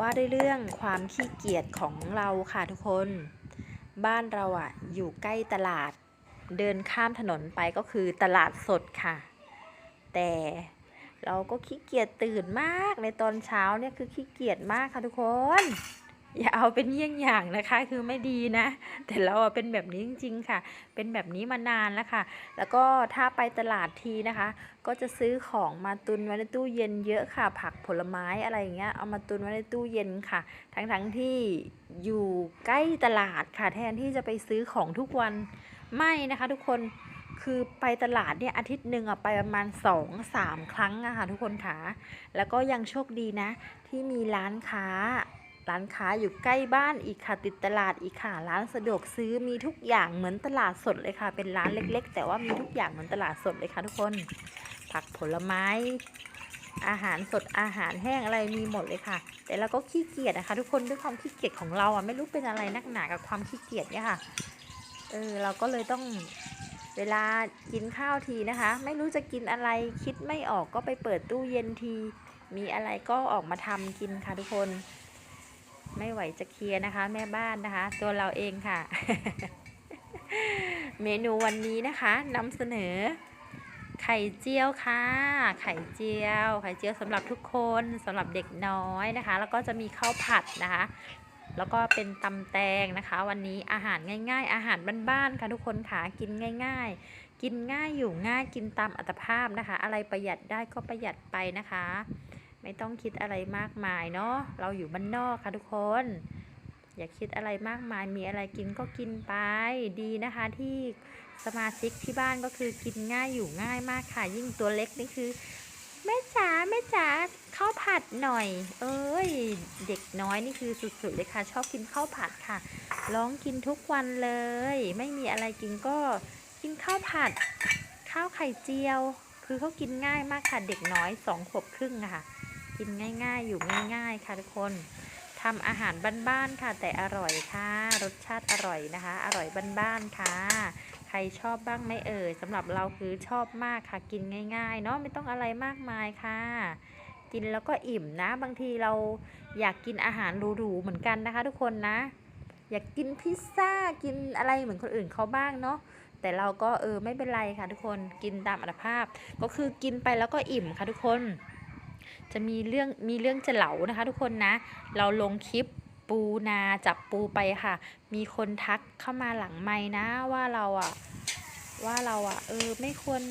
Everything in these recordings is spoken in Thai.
ว่าด้วยเรื่องความขี้เกียจของเราค่ะทุกคน บ้านเราอะอยู่ใกล้ตลาด เดินข้ามถนนไปก็คือตลาดสดค่ะ แต่เราก็ขี้เกียจตื่นมากในตอนเช้าเนี่ยคือขี้เกียจมากค่ะทุกคน อย่าเอาเป็นเยี่ยงอย่างนะคะ คือไม่ดีนะ แต่เราเป็นแบบนี้จริง ๆ ค่ะ เป็นแบบนี้มานานแล้วค่ะ แล้วก็ถ้าไปตลาดทีนะคะ ก็จะซื้อของมาตุนไว้ในตู้เย็นเยอะค่ะ ผักผลไม้อะไรอย่างเงี้ย เอามาตุนไว้ในตู้เย็นค่ะ ทั้งๆที่อยู่ใกล้ตลาดค่ะ แทนที่จะไปซื้อของทุกวัน ไม่นะคะ ทุกคน คือไปตลาดเนี่ยอาทิตย์หนึ่งอะไปประมาณ2อสามครั้งอะค่ะทุกคนค่ะ แล้วก็ยังโชคดีนะ ที่มีร้านค้า ร้านค้าอยู่ใกล้บ้านอีกค่ะติดตลาดอีกค่ะ ร้านสะดวกซื้อมีทุกอย่างเหมือนตลาดสดเลยค่ะ เป็นร้านเล็ก ๆ แต่ว่ามีทุกอย่างเหมือนตลาดสดเลยค่ะ ทุกคน ผักผลไม้ อาหารสดอาหารแห้งอะไรมีหมดเลยค่ะ แต่เราก็ขี้เกียจนะคะ ทุกคนด้วยความขี้เกียจของเราอะไม่รู้เป็นอะไรนักหนากับความขี้เกียจเนี่ยค่ะเออเราก็เลยต้องเวลากินข้าวทีนะคะ ไม่รู้จะกินอะไรคิดไม่ออกก็ไปเปิดตู้เย็นที มีอะไรก็ออกมาทำกินค่ะทุกคน ไม่ไหวจะเคลียร์นะคะ แม่บ้านนะคะ ตัวเราเองค่ะ เมนูวันนี้นะคะนำเสนอ ไข่เจียวค่ะ ไข่เจียว ไข่เจียวสำหรับทุกคนสำหรับเด็กน้อยนะคะ แล้วก็จะมีข้าวผัดนะคะ แล้วก็เป็นตำแตงนะคะ วันนี้อาหารง่าย ๆ อาหารบ้านๆค่ะทุกคนค่ะกินง่าย ๆ กินง่ายอยู่ง่ายกินตามอัตภาพนะคะ อะไรประหยัดได้ก็ประหยัดไปนะคะ ไม่ต้องคิดอะไรมากมายเนาะเราอยู่บ้านนอกค่ะทุกคน อย่าคิดอะไรมากมายมีอะไรกินก็กินไปดีนะคะ ที่สมาชิกที่บ้านก็คือกินง่ายอยู่ง่ายมากค่ะ ยิ่งตัวเล็กนี่คือแม่จ๋าแม่จ๋าข้าวผัดหน่อย เอ้ย เด็กน้อยนี่คือสุดๆเลยค่ะ ชอบกินข้าวผัดค่ะ ร้องกินทุกวันเลย ไม่มีอะไรกินก็กินข้าวผัด ข้าวไข่เจียว คือเขากินง่ายมากค่ะ เด็กน้อยสองขวบครึ่งค่ะ กินง่ายๆ อยู่ง่ายๆ ค่ะทุกคนทำอาหารบ้านๆค่ะ แต่อร่อยค่ะ รสชาติอร่อยนะคะ อร่อยบ้านๆค่ะ ใครชอบบ้างไหมเอ่ยสำหรับเราคือชอบมากค่ะ กินง่าย ๆ เนาะไม่ต้องอะไรมากมายค่ะ กินแล้วก็อิ่มนะ บางทีเราอยากกินอาหารหรูๆเหมือนกันนะคะ ทุกคนนะ อยากกินพิซซ่ากินอะไรเหมือนคนอื่นเขาบ้างเนาะแต่เราก็เออไม่เป็นไรค่ะทุกคนกินตามอัตภาพ ก็คือกินไปแล้วก็อิ่มค่ะทุกคน จะมีเรื่องมีเรื่องจะเหลานะคะทุกคนนะ เราลงคลิปปูนาจับปูไปค่ะ มีคนทักเข้ามาหลังไม้นะว่าเราอะว่าเราอะเออไม่ควร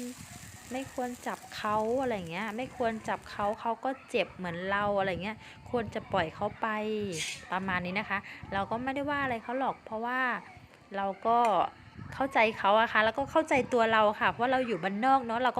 ไม่ควรจับเขาอะไรเงี้ย ไม่ควรจับเขาเขาก็เจ็บเหมือนเราอะไรเงี้ย ควรจะปล่อยเขาไปประมาณนี้นะคะ เราก็ไม่ได้ว่าอะไรเขาหรอก เพราะว่าเราก็เข้าใจเขาอะค่ะ แล้วก็เข้าใจตัวเราค่ะ เพราะเราอยู่บ้านนอกเนาะเราก็